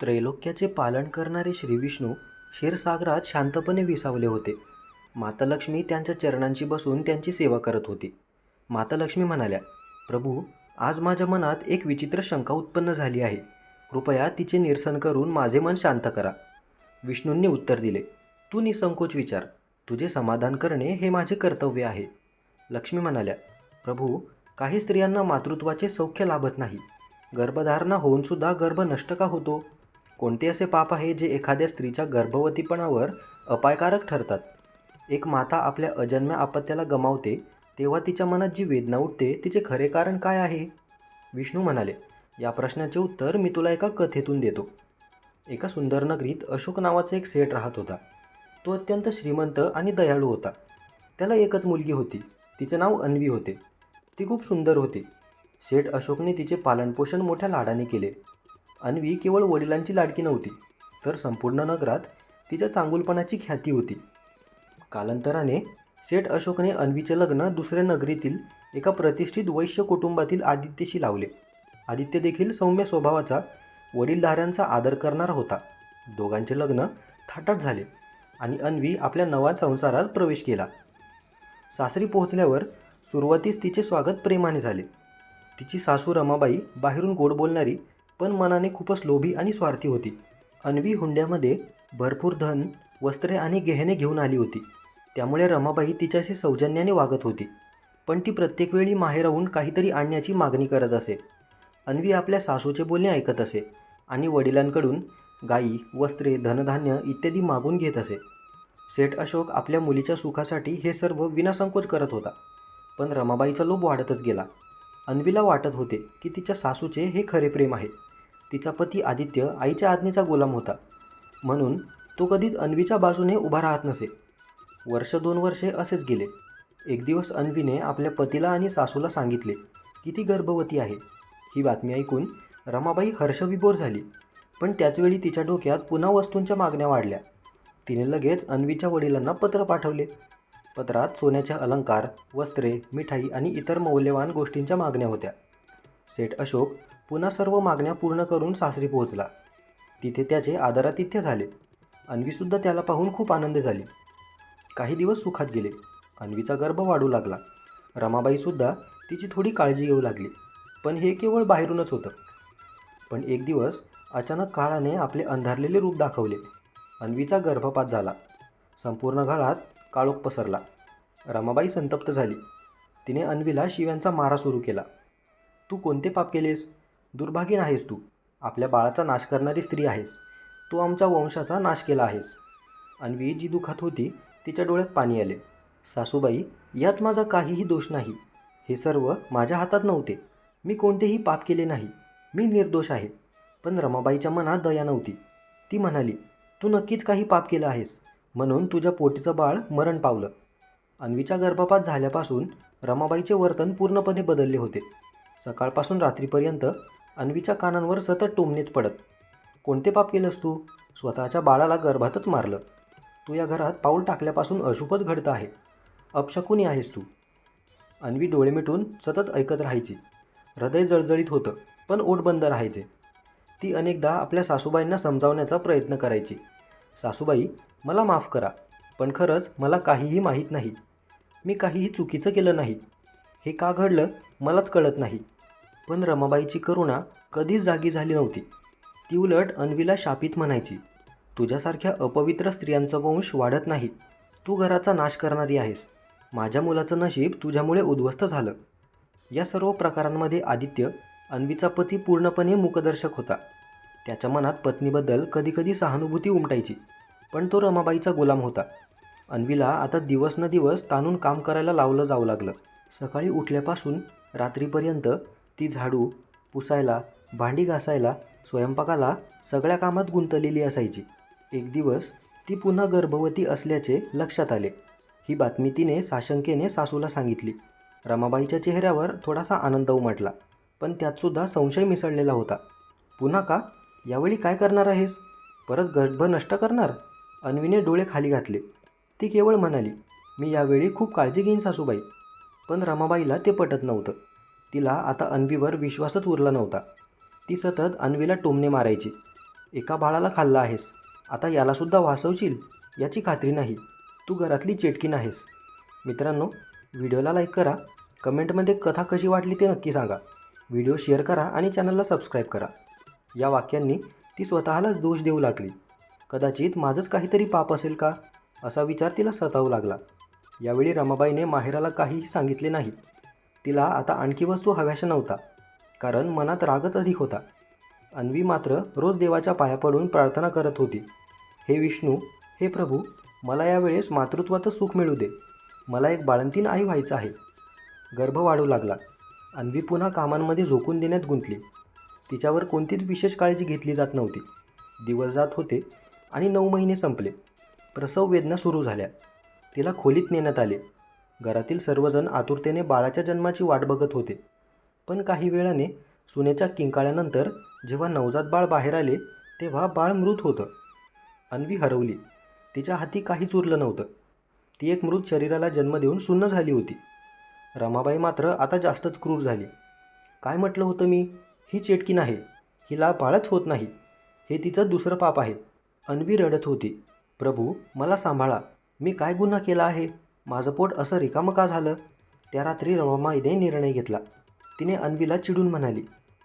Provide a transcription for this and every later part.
त्रैलोक्याचे पालन करणारे श्रीविष्णू क्षीरसागरात शांतपणे विसावले होते. माता लक्ष्मी त्यांच्या चरणांशी बसून त्यांची सेवा करत होती. माता लक्ष्मी म्हणाल्या प्रभू आज माझ्या मनात एक विचित्र शंका उत्पन्न झाली आहे. कृपया तिचे निरसन करून माझे मन शांत करा. विष्णूंनी उत्तर दिले तू निसंकोच विचार. तुझे समाधान करणे हे माझे कर्तव्य आहे. लक्ष्मी म्हणाल्या प्रभू काही स्त्रियांना मातृत्वाचे सौख्य लाभत नाही. गर्भधारणा होऊनसुद्धा गर्भ नष्ट का होतो? कोणते असे पाप आहे जे एखाद्या स्त्रीच्या गर्भवतीपणावर अपायकारक ठरतात? एक माता आपल्या अजन्म्या अपत्याला गमावते तेव्हा तिच्या मनात जी वेदना उठते तिचे खरे कारण काय आहे? विष्णू म्हणाले या प्रश्नाचे उत्तर मी तुला एका कथेतून देतो. एका सुंदर नगरीत अशोक नावाचा एक सेठ राहत होता. तो अत्यंत श्रीमंत आणि दयाळू होता. त्याला एकच मुलगी होती. तिचे नाव अन्वी होते. ती खूप सुंदर होती. सेठ अशोकने तिचे पालनपोषण मोठ्या लाडाने केले. अन्वी केवळ वडिलांची लाडकी नव्हती तर संपूर्ण नगरात तिच्या चांगुलपणाची ख्याती होती. कालांतराने सेठ अशोकने अन्वीचे लग्न दुसऱ्या नगरीतील एका प्रतिष्ठित वैश्य कुटुंबातील आदित्यशी लावले. आदित्य देखील सौम्य स्वभावाचा वडीलधाऱ्यांचा आदर करणारा होता. दोघांचे लग्न थाटात झाले आणि अन्वी आपल्या नव्या संसारात प्रवेश केला. सासरी पोहोचल्यावर सुरुवातीस तिचे स्वागत प्रेमाने झाले. तिची सासू रमाबाई बाहेरून गोड बोलणारी पण मनाने खूपच लोभी आणि स्वार्थी होती. अन्वी हुंड्यामध्ये भरपूर धन वस्त्रे आणि गेहने घेऊन आली होती. त्यामुळे रमाबाई तिच्याशी सौजन्याने वागत होती. पण ती प्रत्येक वेळी माहेराहून काहीतरी आणण्याची मागणी करत असे. अन्वी आपल्या सासूचे बोलणे ऐकत असे आणि वडिलांकडून गाई वस्त्रे धनधान्य इत्यादी मागून घेत असे. सेठ अशोक आपल्या मुलीच्या सुखासाठी हे सर्व विनासंकोच करत होता. पण रमाबाईचा लोभ वाढतच गेला. अन्वीला वाटत होते की तिच्या सासूचे हे खरे प्रेम आहे. तिचा पती आदित्य आईच्या आज्ञेचा गुलाम होता. म्हणून तो कधीच अन्वीच्या बाजूने उभा राहत नसे. वर्ष दोन वर्षे असेच गेले. एक दिवस अन्वीने आपल्या पतीला आणि सासूला सांगितले की ती गर्भवती आहे. ही बातमी ऐकून रमाबाई हर्षविभोर झाली. पण त्याचवेळी तिच्या डोक्यात पुन्हा वस्तूंच्या मागण्या वाढल्या. तिने लगेच अन्वीच्या वडिलांना पत्र पाठवले. पत्रात सोन्याचे अलंकार वस्त्रे मिठाई आणि इतर मौल्यवान गोष्टींच्या मागण्या होत्या. सेठ अशोक पुन्हा सर्व मागण्या पूर्ण करून सासरी पोहोचला. तिथे त्याचे आदरातिथ्य झाले. अन्वीसुद्धा त्याला पाहून खूप आनंद झाली. काही दिवस सुखात गेले. अन्वीचा गर्भ वाढू लागला. रमाबाईसुद्धा तिची थोडी काळजी घेऊ लागली. पण हे केवळ बाहेरूनच होतं. पण एक दिवस अचानक काळाने आपले अंधारलेले रूप दाखवले. अन्वीचा गर्भपात झाला. संपूर्ण घरात काळोख पसरला. रमाबाई संतप्त झाली. तिने अन्वीला शिव्यांचा मारा सुरू केला. तू कोणते पाप केलेस? दुर्भागीन आहेस तू. आपल्या बाळाचा नाश करणारी स्त्री आहेस. तू आमच्या वंशाचा नाश केला आहेस. अन्वी जी दुखात होती तिच्या डोळ्यात पाणी आले. सासूबाई यात माझा काहीही दोष नाही. हे सर्व माझ्या हातात नव्हते. मी कोणतेही पाप केले नाही. मी निर्दोष आहे. पण रमाबाईच्या मनात दया नव्हती. ती म्हणाली तू नक्कीच काही पाप केलं आहेस. म्हणून तुझ्या पोटीचं बाळ मरण पावलं. अन्वीच्या गर्भपात झाल्यापासून रमाबाईचे वर्तन पूर्णपणे बदलले होते. सकाळपासून रात्रीपर्यंत अन्वीच्या कानांवर सतत टोमणीत पडत. कोणते पाप केलंस तू? स्वतःच्या बाळाला गर्भातच मारलं. तू या घरात पाऊल टाकल्यापासून अशुभच घडतं आहे. अपशकुनी आहेस तू. अन्वी डोळे मिटून सतत ऐकत राहायची. हृदय जळजळीत होतं पण ओठ बंद राहायचे. ती अनेकदा आपल्या सासूबाईंना समजावण्याचा प्रयत्न करायची. सासूबाई मला माफ करा पण खरंच मला काहीही माहीत नाही. मी काहीही चुकीचं केलं नाही. हे का घडलं मलाच कळत नाही. पण रमाबाईची करुणा कधीच जागी झाली नव्हती. ती उलट अन्वीला शापित म्हणायची तुझ्यासारख्या अपवित्र स्त्रियांचा वंश वाढत नाही. तू घराचा नाश करणारी आहेस. माझ्या मुलाचं नशीब तुझ्यामुळे उद्ध्वस्त झालं. या सर्व प्रकारांमध्ये आदित्य अन्वीचा पती पूर्णपणे मुखदर्शक होता. त्याच्या मनात पत्नीबद्दल कधीकधी सहानुभूती उमटायची पण तो रमाबाईचा गुलाम होता. अन्वीला आता दिवस न दिवस ताणून काम करायला लावलं जावं लागलं. सकाळी उठल्यापासून रात्रीपर्यंत ती झाडू पुसायला भांडी घासायला स्वयंपाकाला सगळ्या कामात गुंतलेली असायची. एक दिवस ती पुन्हा गर्भवती असल्याचे लक्षात आले. ही बातमी तिने साशंकेने सासूला सांगितली. रमाबाईच्या चेहऱ्यावर थोडासा आनंद उमटला पण त्यातसुद्धा संशय मिसळलेला होता. पुन्हा का? यावेळी काय करणार आहेस? परत गर्भ नष्ट करणार? अन्वीने डोळे खाली घातले. ती केवळ म्हणाली मी यावेळी खूप काळजी घेईन सासूबाई. पण रमाबाईला ते पटत नव्हतं. तिला आता अन्वीवर विश्वासच उरला नव्हता. ती सतत अन्वीला टोमणे मारायची. एका बाळाला खाल्ला आहेस. आता यालासुद्धा वाचवशील याची खात्री नाही. तू घरातली चेटकी नाहीस. मित्रांनो व्हिडिओला लाईक करा. कमेंटमध्ये कथा कशी वाटली ते नक्की सांगा. व्हिडिओ शेअर करा आणि चॅनलला सबस्क्राईब करा. या वाक्यांनी ती स्वतःलाच दोष देऊ लागली. कदाचित माझंच काहीतरी पाप असेल का? असा विचार तिला सतावू लागला. यावेळी रमाबाईने माहेराला काहीही सांगितले नाही. तिला आता आणखी वस्तू हव्याशा नव्हता कारण मनात रागच अधिक होता. अन्वी मात्र रोज देवाच्या पाया पडून प्रार्थना करत होती. हे विष्णू हे प्रभू मला यावेळेस मातृत्वाचं सुख मिळू दे. मला एक बाळंतीन आई व्हायचं आहे. गर्भ वाढू लागला. अन्वी पुन्हा कामांमध्ये झोकून देण्यात गुंतली. तिच्यावर कोणतीच विशेष काळजी घेतली जात नव्हती. दिवस जात होते आणि नऊ महिने संपले. प्रसव वेदना सुरू झाल्या. तिला खोलीत नेण्यात आले. घरातील सर्वजण आतुरतेने बाळाच्या जन्माची वाट बघत होते. पण काही वेळाने सुनेच्या किंकाळ्यानंतर जेव्हा नवजात बाळ बाहेर आले तेव्हा बाळ मृत होतं. अन्वी हरवली. तिच्या हाती काहीच उरलं नव्हतं. ती एक मृत शरीराला जन्म देऊन सुन्न झाली होती. रमाबाई मात्र आता जास्तच क्रूर झाली. काय म्हटलं होतं मी? ही चेटकी नाही. हिला बाळच होत नाही. हे तिचं दुसरं पाप आहे. अन्वी रडत होती. प्रभू मला सांभाळा. मी काय गुन्हा केला आहे? माझं पोट असं रिकामं का झालं? त्या रात्री रमामाईने निर्णय घेतला. तिने अन्वीला चिडून म्हणाली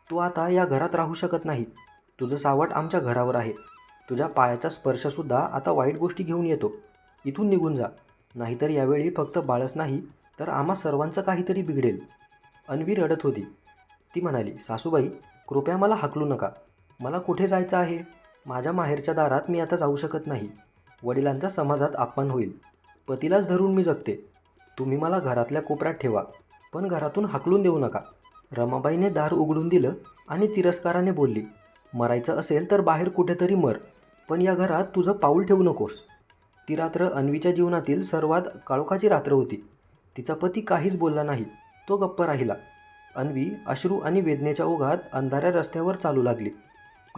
तू आता या घरात राहू शकत नाही तुझं सावट आमच्या घरावर आहे. तुझ्या पायाचा स्पर्शसुद्धा आता वाईट गोष्टी घेऊन येतो. इथून निघून जा. नाहीतर यावेळी फक्त बाळच नाही तर आम्हा सर्वांचं काहीतरी बिघडेल. अन्वी रडत होती. ती म्हणाली सासूबाई कृपया मला हाकलू नका. मला कुठे जायचं आहे? माझ्या माहेरच्या दारात मी आता जाऊ शकत नाही. वडिलांचा समाजात अपमान होईल. पतीलाच धरून मी जगते. तुम्ही मला घरातल्या कोपऱ्यात ठेवा पण घरातून हाकलून देऊ नका. रमाबाईने दार उघडून दिलं आणि तिरस्काराने बोलली मरायचं असेल तर बाहेर कुठेतरी मर पण या घरात तुझं पाऊल ठेवू नकोस. ती रात्र अन्वीच्या जीवनातील सर्वात काळोखाची रात्र होती. तिचा पती काहीच बोलला नाही तो गप्प राहिला. अन्वी अश्रू आणि वेदनेच्या ओघात अंधाऱ्या रस्त्यावर चालू लागली.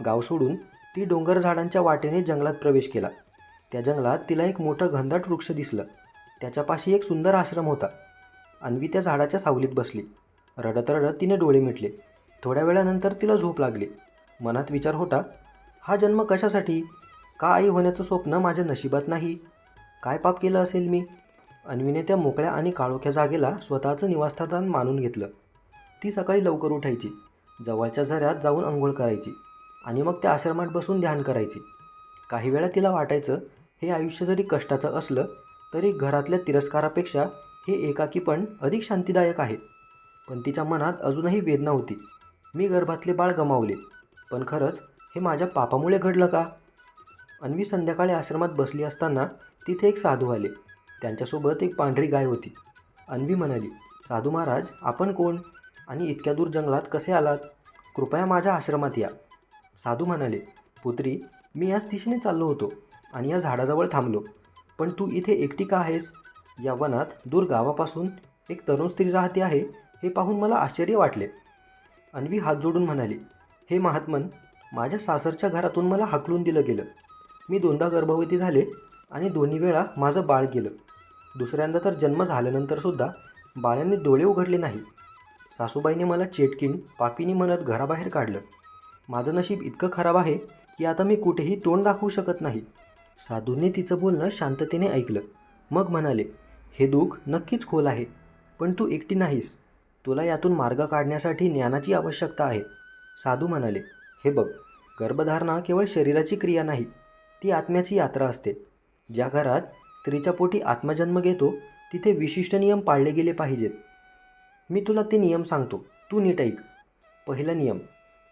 गाव सोडून ती डोंगर झाडांच्या वाटेने जंगलात प्रवेश केला. त्या जंगलात तिला एक मोठं घनदाट वृक्ष दिसलं. त्याच्यापाशी एक सुंदर आश्रम होता. अन्वी त्या झाडाच्या सावलीत बसली. रडत रडत तिने डोळे मिटले. थोड्या वेळानंतर तिला झोप लागली. मनात विचार होता हा जन्म कशासाठी? का आई होण्याचं स्वप्न माझ्या नशिबात नाही? काय पाप केलं असेल मी? अन्वीने त्या मोकळ्या आणि काळोख्या जागेला स्वतःचं निवासस्थान मानून घेतलं. ती सकाळी लवकर उठायची. जवळच्या झऱ्यात जाऊन अंघोळ करायची आणि मग त्या आश्रमात बसून ध्यान करायची. काही वेळा तिला वाटायचं हे आयुष्य जरी कष्टाचं असलं तरी घरातल्या तिरस्कारापेक्षा हे एकाकीपण अधिक शांतीदायक आहे. पण तिच्या मनात अजूनही वेदना होती. मी गर्भातले बाळ गमावले. पण खरंच हे माझ्या पापामुळे घडलं का? अन्वी संध्याकाळी आश्रमात बसली असताना तिथे एक साधू आले. त्यांच्यासोबत एक पांढरी गाय होती. अन्वी म्हणाली साधू महाराज आपण कोण? आणि इतक्या दूर जंगलात कसे आलात? कृपया माझ्या आश्रमात या. साधू म्हणाले पुत्री मी याच दिशेने चाललो होतो. आणि या झाडाजवळ थांबलो. पण तू इथे एकटी का आहेस? या वनात दूर गावापासून एक तरुण स्त्री राहते आहे हे पाहून मला आश्चर्य वाटले. अन्वी हात जोडून म्हणाली हे महात्मन माझ्या सासरच्या घरातून मला हाकलून दिलं गेलं. मी दोनदा गर्भवती झाले आणि दोन्ही वेळा माझं बाळ गेलं. दुसऱ्यांदा तर जन्म झाल्यानंतरसुद्धा बाळांनी डोळे उघडले नाही. सासूबाईने मला चेटकीन पापीनी म्हणत घराबाहेर काढलं. माझं नशीब इतकं खराब आहे की आता मी कुठेही तोंड दाखवू शकत नाही. साधूंनी तिचं बोलणं शांततेने ऐकलं. मग म्हणाले हे दुःख नक्कीच खोल आहे पण तू एकटी नाहीस. तुला यातून मार्ग काढण्यासाठी ज्ञानाची आवश्यकता आहे. साधू म्हणाले हे बघ गर्भधारणा केवळ शरीराची क्रिया नाही ती आत्म्याची यात्रा असते. ज्या घरात स्त्रीच्या पोटी आत्मजन्म घेतो तिथे विशिष्ट नियम पाळले गेले पाहिजेत. मी तुला ते नियम सांगतो तू नीट ऐक. पहिला नियम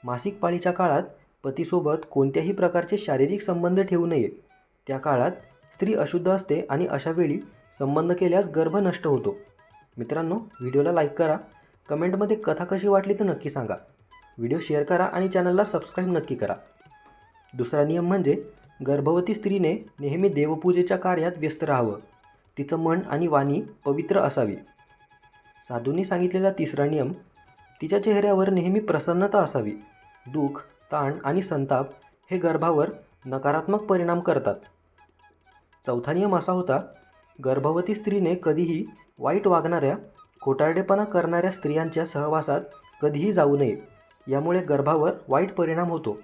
मासिक पाळीच्या काळात पतीसोबत कोणत्याही प्रकारचे शारीरिक संबंध ठेवू नये. त्या काळात स्त्री अशुद्ध असते आणि अशा वेळी संबंध केल्यास गर्भ नष्ट होतो. मित्रांनो व्हिडिओला लाईक करा. कमेंटमध्ये कथा कशी वाटली तर नक्की सांगा. व्हिडिओ शेअर करा आणि चॅनलला सबस्क्राईब नक्की करा. दुसरा नियम म्हणजे गर्भवती स्त्रीने नेहमी देवपूजेच्या कार्यात व्यस्त राहावं. तिचं मन आणि वाणी पवित्र असावी. साधूंनी सांगितलेला तिसरा नियम तिच्या चेहऱ्यावर नेहमी प्रसन्नता असावी. दुःख ताण आणि संताप हे गर्भावर नकारात्मक परिणाम करतात. चौथा नियम असा होता गर्भवती स्त्रीने कधीही वाईट वागणाऱ्या खोटारडेपणा करणाऱ्या स्त्रियांच्या सहवासात कधीही जाऊ नये. यामुळे गर्भावर वाईट परिणाम होतो.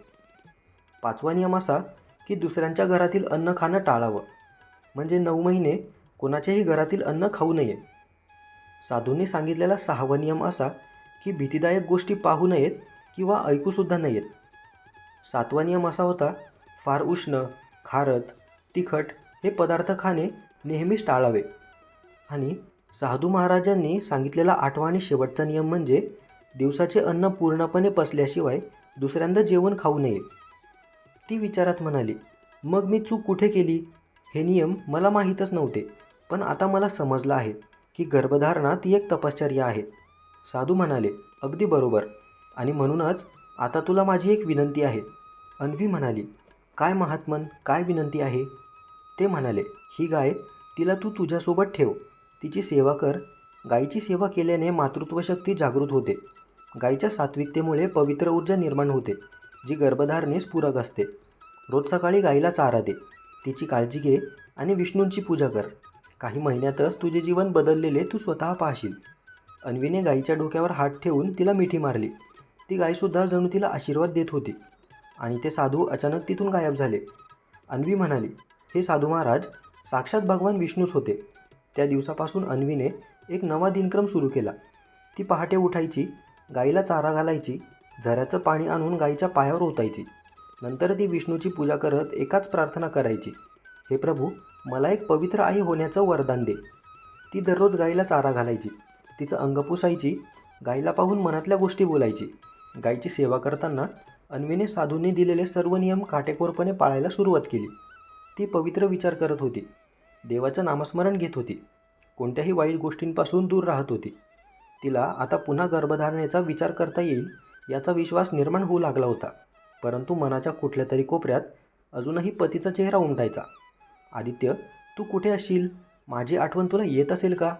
पाचवा नियम असा की दुसऱ्यांच्या घरातील अन्न खाणं टाळावं. म्हणजे नऊ महिने कोणाच्याही घरातील अन्न खाऊ नये. साधूंनी सांगितलेला सहावा नियम असा की भीतीदायक गोष्टी पाहू नयेत किंवा ऐकूसुद्धा नयेत. सातवा नियम असा होता फार उष्ण खारट तिखट हे पदार्थ खाणे नेहमीच टाळावे. आणि साधू महाराजांनी सांगितलेला आठवा आणि शेवटचा नियम म्हणजे दिवसाचे अन्न पूर्णपणे पचल्याशिवाय दुसऱ्यांदा जेवण खाऊ नये. ती विचारात म्हणाली मग मी चूक कुठे केली? हे नियम मला माहीतच नव्हते. पण आता मला समजलं आहे की गर्भधारणा ती एक तपश्चर्या आहे. साधू म्हणाले अगदी बरोबर. आणि म्हणूनच आता तुला माझी एक विनंती आहे. अन्वी म्हणाली काय महात्मन काय विनंती आहे? ते म्हणाले ही गाय तिला तू तुझ्यासोबत ठेव. तिची सेवा कर. गायीची सेवा केल्याने मातृत्वशक्ती जागृत होते. गायीच्या सात्विकतेमुळे पवित्र ऊर्जा निर्माण होते जी गर्भधारणेस पूरक असते. रोज सकाळी गायीला चारा दे. तिची काळजी घे आणि विष्णूंची पूजा कर. काही महिन्यातच तुझे जीवन बदललेले तू स्वतः पाहशील. अन्वीने गायीच्या डोक्यावर हात ठेवून तिला मिठी मारली. ती गायसुद्धा जणू तिला आशीर्वाद देत होती. आणि ते साधू अचानक तिथून गायब झाले. अन्वी म्हणाली हे साधू महाराज साक्षात भगवान विष्णूच होते. त्या दिवसापासून अन्वीने एक नवा दिनक्रम सुरू केला. ती पहाटे उठायची गाईला चारा घालायची झऱ्याचं पाणी आणून गाईच्या पायावर ओतायची. नंतर ती विष्णूची पूजा करत एकाच प्रार्थना करायची. हे प्रभू मला एक पवित्र आई होण्याचं वरदान दे. ती दररोज गाईला चारा घालायची. तिचं अंग पुसायची गाईला पाहून मनातल्या गोष्टी बोलायची. गाईची सेवा करताना अन्वीने साधूंनी दिलेले सर्व नियम काटेकोरपणे पाळायला सुरुवात केली. ती पवित्र विचार करत होती. देवाचं नामस्मरण घेत होती. कोणत्याही वाईट गोष्टींपासून दूर राहत होती. तिला आता पुन्हा गर्भधारणेचा विचार करता येईल याचा विश्वास निर्माण होऊ लागला होता. परंतु मनाच्या कुठल्या तरी कोपऱ्यात अजूनही पतीचा चेहरा उमटायचा. आदित्य तू कुठे असशील? माझी आठवण तुला येत असेल का?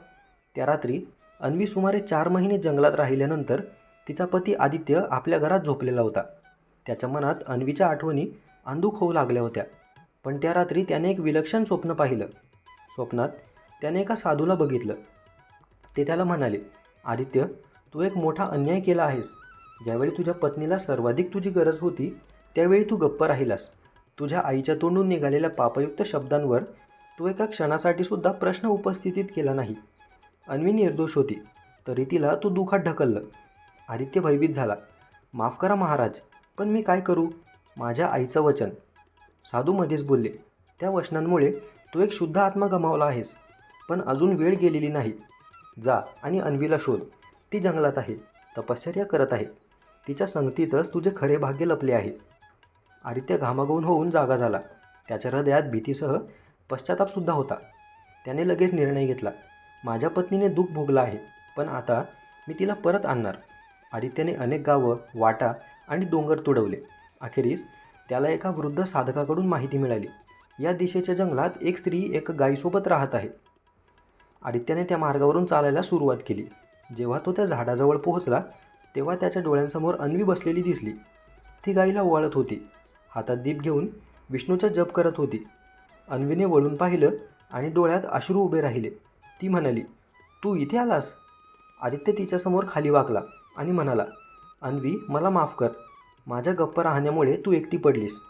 त्या रात्री अन्वी सुमारे चार महिने जंगलात राहिल्यानंतर तिचा पती आदित्य आपल्या घरात झोपलेला होता. त्याच्या मनात अन्वीच्या आठवणी अंधुक होऊ लागल्या होत्या. पण त्या रात्री त्याने एक विलक्षण स्वप्न पाहिलं. स्वप्नात त्याने एका साधूला बघितलं. ते त्याला म्हणाले आदित्य तू एक मोठा अन्याय केला आहेस. ज्यावेळी तुझ्या पत्नीला सर्वाधिक तुझी गरज होती त्यावेळी तू गप्प राहिलास. तुझ्या आईच्या तोंडून निघालेल्या पापयुक्त शब्दांवर तू एका क्षणासाठी सुद्धा प्रश्न उपस्थितीत केला नाही. अन्वी निर्दोष होती. तरी तिला तू दुखात ढकललं. आदित्य भयभीत झाला. माफ करा महाराज. पण मी काय करू? माझ्या आईचं वचन. साधू मध्येच बोलले त्या वचनांमुळे तू एक शुद्ध आत्मा गमावला आहेस पण अजून वेळ गेलेली नाही. जा आणि अन्वीला शोध. ती जंगलात आहे तपश्चर्या करत आहे. तिच्या संगतीतच तुझे खरे भाग्य लपले आहे. आदित्य घामाघून होऊन जागा झाला. त्याच्या हृदयात भीतीसह पश्चातापसुद्धा होता. त्याने लगेच निर्णय घेतला माझ्या पत्नीने दुःख भोगलं आहे पण आता मी तिला परत आणणार. आदित्याने अनेक गावं वाटा आणि डोंगर तुडवले. अखेरीस त्याला एका वृद्ध साधकाकडून माहिती मिळाली. या दिशेच्या जंगलात एक स्त्री एक गायीसोबत राहत आहे. आदित्याने त्या मार्गावरून चालायला सुरुवात केली. जेव्हा तो त्या झाडाजवळ पोहोचला तेव्हा त्याच्या डोळ्यांसमोर अन्वी बसलेली दिसली. ती गाईला ओवाळत होती. हातात दीप घेऊन विष्णूचा जप करत होती. अन्वीने वळून पाहिलं आणि डोळ्यात अश्रू उभे राहिले. ती म्हणाली तू इथे आलास? आदित्य तिच्यासमोर खाली वाकला आणि म्हणाला अन्वी मला माफ कर. माझ्या गप्प राहण्यामुळे तू एकटी पडलीस.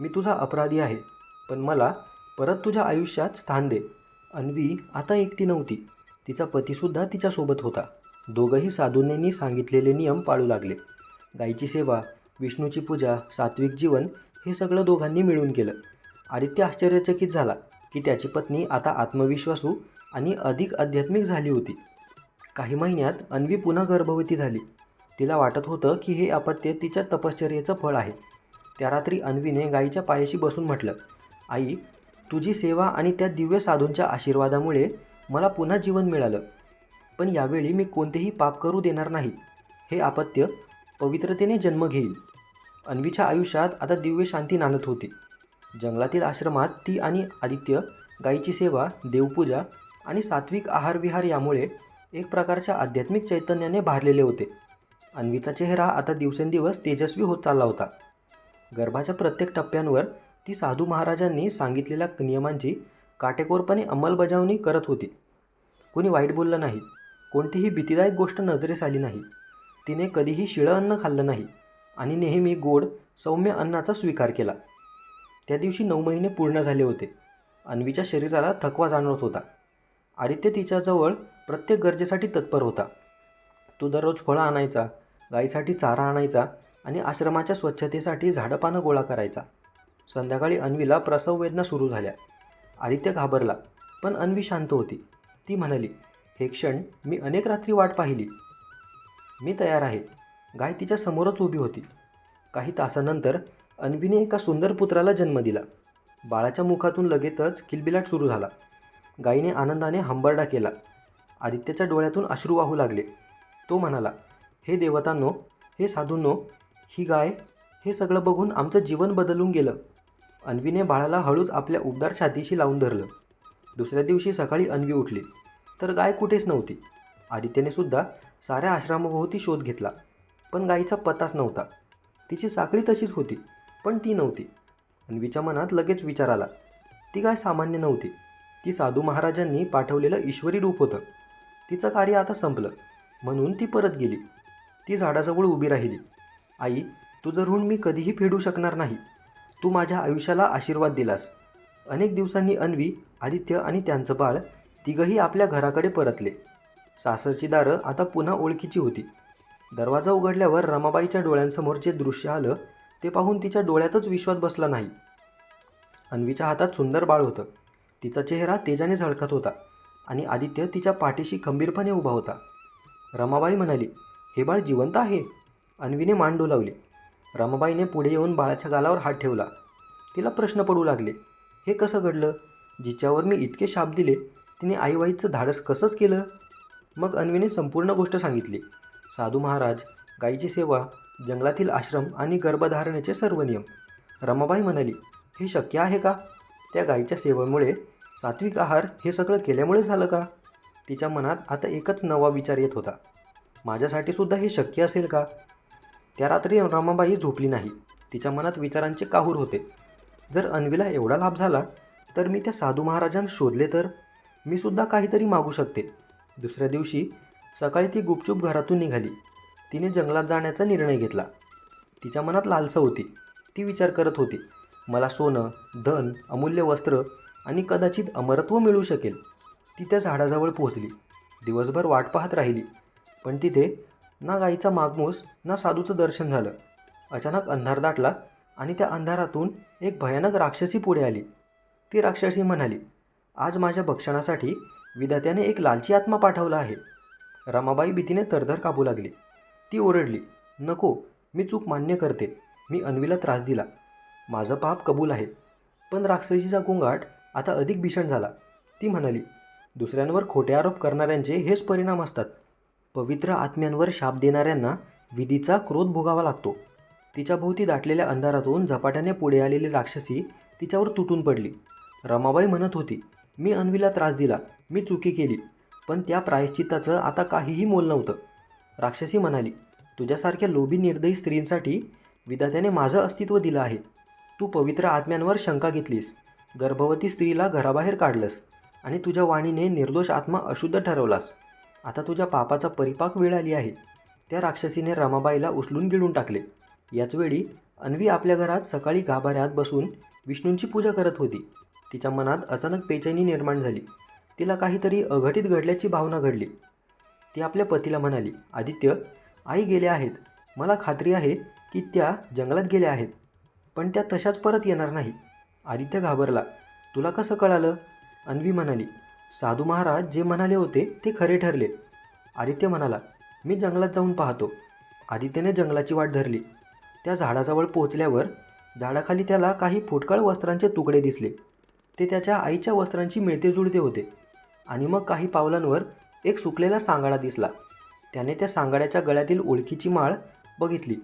मी तुझा अपराधी आहे. पण मला परत तुझ्या आयुष्यात स्थान दे. अन्वी आता एकटी नव्हती. तिचा पतीसुद्धा तिच्यासोबत होता. दोघंही साधूंनी सांगितलेले नियम पाळू लागले. गायीची सेवा विष्णूची पूजा सात्विक जीवन हे सगळं दोघांनी मिळून केलं. आदित्य आश्चर्यचकित झाला की त्याची पत्नी आता आत्मविश्वासू आणि अधिक आध्यात्मिक झाली होती. काही महिन्यात अन्वी पुन्हा गर्भवती झाली. तिला वाटत होतं की हे अपत्य तिच्या तपश्चर्येचं फळ आहे. त्या रात्री अन्वीने गायीच्या पायाशी बसून म्हटलं आई तुझी सेवा आणि त्या दिव्य साधूंच्या आशीर्वादामुळे मला पुन्हा जीवन मिळालं. पण यावेळी मी कोणतेही पाप करू देणार नाही. हे अपत्य पवित्रतेने जन्म घेईल. अन्वीच्या आयुष्यात आता दिव्य शांती नांदत होती. जंगलातील आश्रमात ती आणि आदित्य गायीची सेवा देवपूजा आणि सात्विक आहारविहार यामुळे एक प्रकारच्या आध्यात्मिक चैतन्याने भारलेले होते. अन्वीचा चेहरा आता दिवसेंदिवस तेजस्वी होत चालला होता. गर्भाच्या प्रत्येक टप्प्यांवर ती साधू महाराजांनी सांगितलेल्या नियमांची काटेकोरपणे अंमलबजावणी करत होती. कोणी वाईट बोललं नाही कोणतीही भीतीदायक गोष्ट नजरेस आली नाही तिने कधीही शिळं अन्न खाल्लं नाही आणि नेहमी गोड सौम्य अन्नाचा स्वीकार केला. त्या दिवशी नऊ महिने पूर्ण झाले होते. अन्वीच्या शरीराला थकवा जाणवत होता. आदित्य तिच्याजवळ प्रत्येक गरजेसाठी तत्पर होता. तो दररोज फळं आणायचा गाईसाठी चारा आणायचा आणि आश्रमाच्या स्वच्छतेसाठी झाडंपानं गोळा करायचा. संध्याकाळी अन्वीला प्रसव वेदना सुरू झाल्या. आदित्य घाबरला पण अन्वी शांत होती. ती म्हणाली हे क्षण मी अनेक रात्री वाट पाहिली. मी तयार आहे. गाय तिच्या समोरच उभी होती. काही तासानंतर अन्वीने एका सुंदर पुत्राला जन्म दिला. बाळाच्या मुखातून लगेचच किलबिलाट सुरू झाला. गायीने आनंदाने हंबरडा केला. आदित्यच्या डोळ्यातून अश्रू वाहू लागले. तो म्हणाला हे देवतांनो हे साधूंनो ही गाय हे सगळं बघून आमचं जीवन बदलून गेलं. अन्वीने बाळाला हळूच आपल्या उबदार छातीशी लावून धरलं. दुसऱ्या दिवशी सकाळी अन्वी उठली. तर गाय कुठेच नव्हती. आदित्यने सुद्धा साऱ्या आश्रमाभोवती शोध घेतला. पण गायीचा पत्ताच नव्हता. तिची साखळी तशीच होती पण ती नव्हती. अन्वीच्या मनात लगेच विचार आला. ती गाय सामान्य नव्हती. ती साधू महाराजांनी पाठवलेलं ईश्वरी रूप होतं. तिचं कार्य आता संपलं. म्हणून ती परत गेली. ती झाडाजवळ उभी राहिली. आई तुझं ऋण मी कधीही फेडू शकणार नाही. तू माझ्या आयुष्याला आशीर्वाद दिलास. अनेक दिवसांनी अन्वी आदित्य आणि त्यांचं बाळ तिघंही आपल्या घराकडे परतले. सासरची दारं आता पुन्हा ओळखीची होती. दरवाजा उघडल्यावर रमाबाईच्या डोळ्यांसमोर जे दृश्य आलं ते पाहून तिच्या डोळ्यातच विश्वास बसला नाही. अन्वीच्या हातात सुंदर बाळ होतं. तिचा चेहरा तेजाने झळकत होता आणि आदित्य तिच्या पाठीशी खंबीरपणे उभा होता. रमाबाई म्हणाली हे बाळ जिवंत आहे. अन्वीने मान डोलावली रमाबाईने पुढे येऊन बाळाच्या गालावर हात ठेवला. तिला प्रश्न पडू लागले. हे कसं घडलं? जिच्यावर मी इतके शाप दिले तिने आईवाईचं धाडस कसंच केलं? मग अन्वीने संपूर्ण गोष्ट सांगितली. साधू महाराज गाईची सेवा जंगलातील आश्रम आणि गर्भधारणेचे सर्व नियम. रमाबाई म्हणाली हे शक्य आहे का? त्या गाईच्या सेवेमुळे सात्विक आहार हे सगळं केल्यामुळे झालं का? तिच्या मनात आता एकच नवा विचार येत होता. माझ्यासाठी सुद्धा हे शक्य असेल का? त्या रात्री रमाबाई झोपली नाही. तिच्या मनात विचारांचे काहूर होते. जर अन्वीला एवढा लाभ झाला तर मी त्या साधू महाराजांना शोधले तर? मी सुद्धा काहीतरी मागू शकते. दुसऱ्या दिवशी सकाळी ती गुपचूप घरातून निघाली. तिने जंगलात जाण्याचा निर्णय घेतला. तिच्या मनात लालसा होती. ती विचार करत होती मला सोनं धन अमूल्य वस्त्र आणि कदाचित अमरत्व मिळू शकेल. ती त्या झाडाजवळ पोहोचली. दिवसभर वाट पाहत राहिली. पण तिथे ना गाईचा मागमूस ना साधूचं दर्शन झालं. अचानक अंधार दाटला आणि त्या अंधारातून एक भयानक राक्षसी पुढे आली. ती राक्षसी म्हणाली आज माझ्या भक्षणासाठी विधात्याने एक लालची आत्मा पाठवला आहे. रमाबाई भीतीने तरधर कापू लागली. ती ओरडली नको मी चूक मान्य करते. मी अन्वीला त्रास दिला. माझं पाप कबूल आहे. पण राक्षसीचा गोंगाट आता अधिक भीषण झाला. ती म्हणाली दुसऱ्यांवर खोटे आरोप करणाऱ्यांचे हेच परिणाम असतात. पवित्र आत्म्यांवर शाप देणाऱ्यांना विधीचा क्रोध भोगावा लागतो. तिच्या भोवती दाटलेल्या अंधारातून झपाट्याने पुढे आलेली राक्षसी तिच्यावर तुटून पडली. रमाबाई म्हणत होती मी अन्वीला त्रास दिला मी चुकी केली पण त्या प्रायश्चित्ताचं आता काहीही मोल नव्हतं. राक्षसी म्हणाली तुझ्यासारख्या लोभी निर्दयी स्त्रींसाठी विधात्याने माझं अस्तित्व दिलं आहे. तू पवित्र आत्म्यांवर शंका घेतलीस गर्भवती स्त्रीला घराबाहेर काढलंस आणि तुझ्या वाणीने निर्दोष आत्मा अशुद्ध ठरवलास. आता तुझ्या पापाचा परिपाक वेळ आली आहे. त्या राक्षसीने रमाबाईला उचलून गिळून टाकले. याचवेळी अन्वी आपल्या घरात सकाळी गाभाऱ्यात बसून विष्णूंची पूजा करत होती. तिच्या मनात अचानक बेचैनी निर्माण झाली. तिला काहीतरी अघटित घडल्याची भावना घडली. ती आपल्या पतीला म्हणाली आदित्य आई गेल्या आहेत. मला खात्री आहे की त्या जंगलात गेल्या आहेत. पण त्या तशाच परत येणार नाही आदित्य घाबरला. तुला कसं कळालं? अन्वी म्हणाली. साधू महाराज जे म्हणाले होते ते खरे ठरले. आदित्य म्हणाला मी जंगलात जाऊन पाहतो. आदित्यने जंगलाची वाट धरली. त्या झाडाजवळ पोहोचल्यावर झाडाखाली त्याला काही फुटकळ वस्त्रांचे तुकडे दिसले. ते त्याच्या आईच्या वस्त्रांची मिळते जुळते होते आणि मग काही पावलांवर एक सुकलेला सांगाडा दिसला. त्याने त्या सांगाड्याच्या गळ्यातील ओळखीची माळ बघितली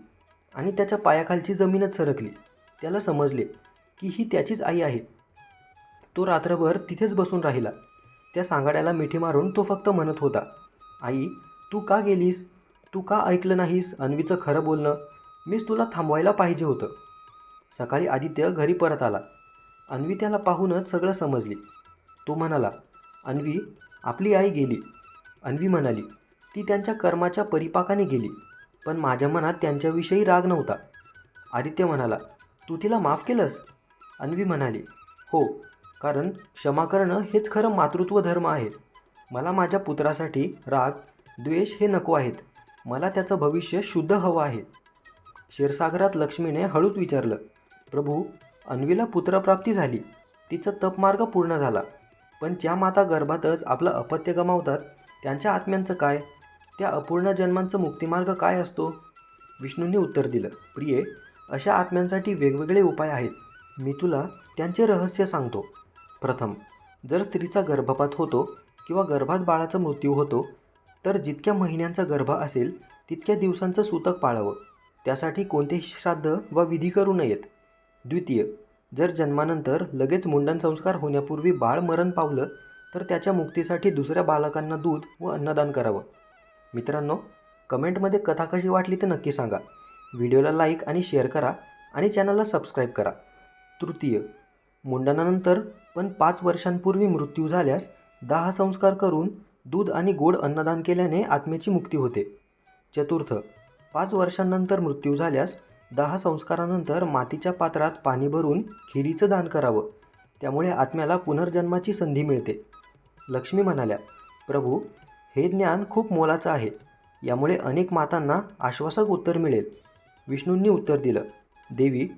आणि त्याच्या पायाखालची जमीनच सरकली. त्याला समजले की ही त्याचीच आई आहे. तो रात्रभर तिथेच बसून राहिला. त्या सांगाड्याला मिठी मारून तो फक्त म्हणत होता आई तू का गेलीस? तू का ऐकलं नाहीस अन्वीचं खरं बोलणं? मीच तुला थांबवायला पाहिजे होतं. सकाळी आदित्य घरी परत आला. अन्वी त्याला पाहूनच सगळं समजली. तो म्हणाला अन्वी आपली आई गेली. अन्वी म्हणाली ती त्यांच्या कर्माच्या परिपाकाने गेली पण माझ्या मनात त्यांच्याविषयी राग नव्हता. आदित्य म्हणाला तू तिला माफ केलंस? अन्वी म्हणाली हो कारण क्षमा करणं हेच खरं मातृत्व धर्म आहे. मला माझ्या पुत्रासाठी राग द्वेष हे नको आहेत. मला त्याचं भविष्य शुद्ध हवं आहे. क्षीरसागरात लक्ष्मीने हळूच विचारलं प्रभू अन्वीला पुत्रप्राप्ती झाली. तिचा तपमार्ग पूर्ण झाला. पण ज्या माता गर्भातच आपलं अपत्य गमावतात त्यांच्या आत्म्यांचं काय? त्या अपूर्ण जन्मांचं मुक्तिमार्ग काय असतो? विष्णूंनी उत्तर दिलं प्रिये अशा आत्म्यांसाठी वेगवेगळे उपाय आहेत. मी तुला त्यांचे रहस्य सांगतो. प्रथम जर स्त्रीचा गर्भपात होतो किंवा गर्भात बाळाचा मृत्यू होतो तर जितक्या महिन्यांचा गर्भ असेल तितक्या दिवसांचं सूतक पाळावं. त्यासाठी कोणतेही श्राद्ध व विधी करू नयेत. द्वितीय जर जन्मानंतर लगेच मुंडन संस्कार होण्यापूर्वी बाळ मरण पावलं तर त्याच्या मुक्तीसाठी दुसऱ्या बालकांना दूध व अन्नदान करावं. मित्रांनो कमेंटमध्ये कथा कशी वाटली ते नक्की सांगा. व्हिडिओला लाईक आणि शेअर करा आणि चॅनलला सबस्क्राईब करा. तृतीय मुंडनानंतर पण पाच वर्षांपूर्वी मृत्यू झाल्यास दहा संस्कार करून दूध आणि गोड अन्नदान केल्याने आत्म्याची मुक्ती होते. चतुर्थ पाच वर्षांनंतर मृत्यू झाल्यास दहा संस्कारानंतर मातीच्या पात्रात पाणी भरून खिरीचं दान करावं. त्यामुळे आत्म्याला पुनर्जन्माची संधी मिळते. लक्ष्मी म्हणाल्या प्रभू हे ज्ञान खूप मोलाचं आहे. यामुळे अनेक मातांना आश्वासक उत्तर मिळेल. विष्णूंनी उत्तर दिलं देवी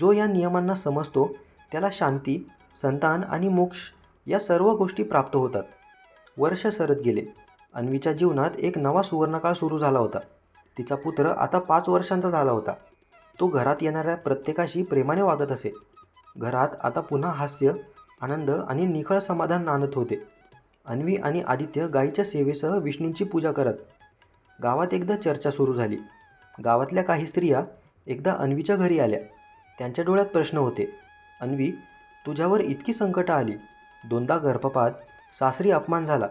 जो या नियमांना समजतो त्याला शांती संतान आणि मोक्ष या सर्व गोष्टी प्राप्त होतात. वर्ष सरत गेले. अन्वीच्या जीवनात एक नवा सुवर्णकाळ सुरू झाला होता. तिचा पुत्र आता पाच वर्षांचा झाला होता. तो घरात येणाऱ्या प्रत्येकाशी प्रेमाने वागत असे. घरात आता पुन्हा हास्य आनंद आणि निखळ समाधान नांदत होते. अन्वी आणि आदित्य गायीच्या सेवेसह विष्णूंची पूजा करत. गावात एकदा चर्चा सुरू झाली. गावातल्या काही स्त्रिया एकदा अन्वीच्या घरी आल्या. त्यांच्या डोळ्यात प्रश्न होते. अन्वी तुझ्यावर इतकी संकटं आली. दोनदा गर्भपात सासरी अपमान झाला.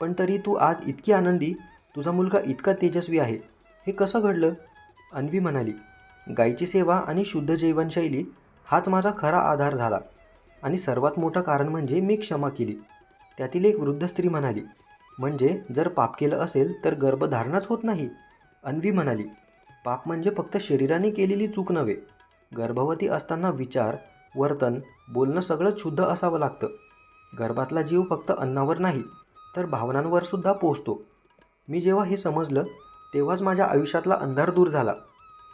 पण तरी तू आज इतकी आनंदी तुझा मुलगा इतका तेजस्वी आहे. हे कसं घडलं? अन्वी म्हणाली गायीची सेवा आणि शुद्ध जीवनशैली हाच माझा खरा आधार झाला. आणि सर्वात मोठं कारण म्हणजे मी क्षमा केली. त्यातील एक वृद्ध स्त्री म्हणाली म्हणजे जर पाप केलं असेल तर गर्भधारणाच होत नाही. अन्वी म्हणाली पाप म्हणजे फक्त शरीराने केलेली चूक नव्हे. गर्भवती असताना विचार वर्तन बोलणं सगळं शुद्ध असावं लागतं. गर्भातला जीव फक्त अन्नावर नाही तर भावनांवर सुद्धा पोचतो. मी जेव्हा हे समजलं तेव्हाच माझ्या आयुष्यातला अंधार दूर झाला.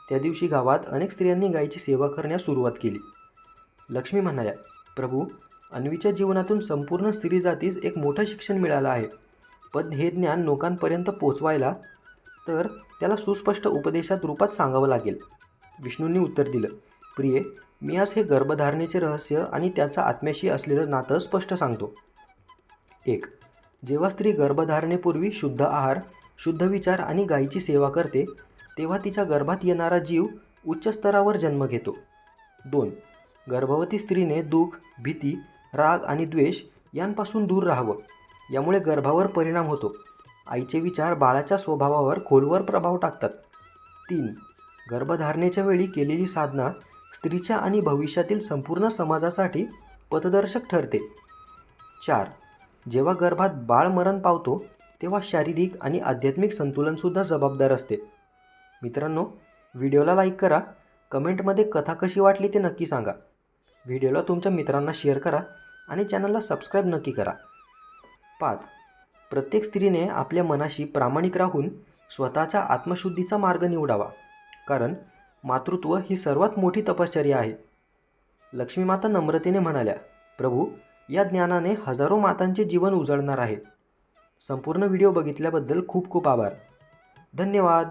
त्या दिवशी गावात अनेक स्त्रियांनी गायीची सेवा करण्यास सुरुवात केली. लक्ष्मी म्हणाल्या प्रभू अन्वीच्या जीवनातून संपूर्ण स्त्री जातीस एक मोठं शिक्षण मिळालं आहे. पण हे ज्ञान लोकांपर्यंत पोचवायला तर त्याला सुस्पष्ट उपदेशात रूपात सांगावं लागेल. विष्णूंनी उत्तर दिलं प्रिये मी आज हे गर्भधारणेचे रहस्य आणि त्याचा आत्म्याशी असलेलं नातं स्पष्ट सांगतो. एक जेव्हा स्त्री गर्भधारणेपूर्वी शुद्ध आहार शुद्ध विचार आणि गायीची सेवा करते तेव्हा तिच्या गर्भात येणारा जीव उच्च स्तरावर जन्म घेतो. दोन गर्भवती स्त्रीने दुःख भीती राग आणि द्वेष यांपासून दूर राहावं. यामुळे गर्भावर परिणाम होतो. आईचे विचार बाळाच्या स्वभावावर खोलवर प्रभाव टाकतात. तीन गर्भधारणेच्या वेळी केलेली साधना स्त्रीच्या आणि भविष्यातील संपूर्ण समाजासाठी पथदर्शक ठरते. चार. जेव्हा गर्भात बाळ मरण पावतो तेव्हा शारीरिक आणि आध्यात्मिक संतुलनसुद्धा जबाबदार असते. मित्रांनो व्हिडिओला लाईक करा कमेंटमध्ये कथा कशी वाटली ते नक्की सांगा. व्हिडिओला तुमच्या मित्रांना शेअर करा आणि चॅनलला सबस्क्राईब नक्की करा. पाच. प्रत्येक स्त्रीने आपल्या मनाशी प्रामाणिक राहून स्वतःच्या आत्मशुद्धीचा मार्ग निवडावा. कारण मातृत्व ही सर्वात मोठी तपश्चर्या आहे. लक्ष्मीमाता नम्रतेने म्हणाल्या प्रभू या ज्ञानाने हजारो मातांचे जीवन उजळणार आहे. संपूर्ण व्हिडिओ बघितल्याबद्दल खूप खूप आभार. धन्यवाद.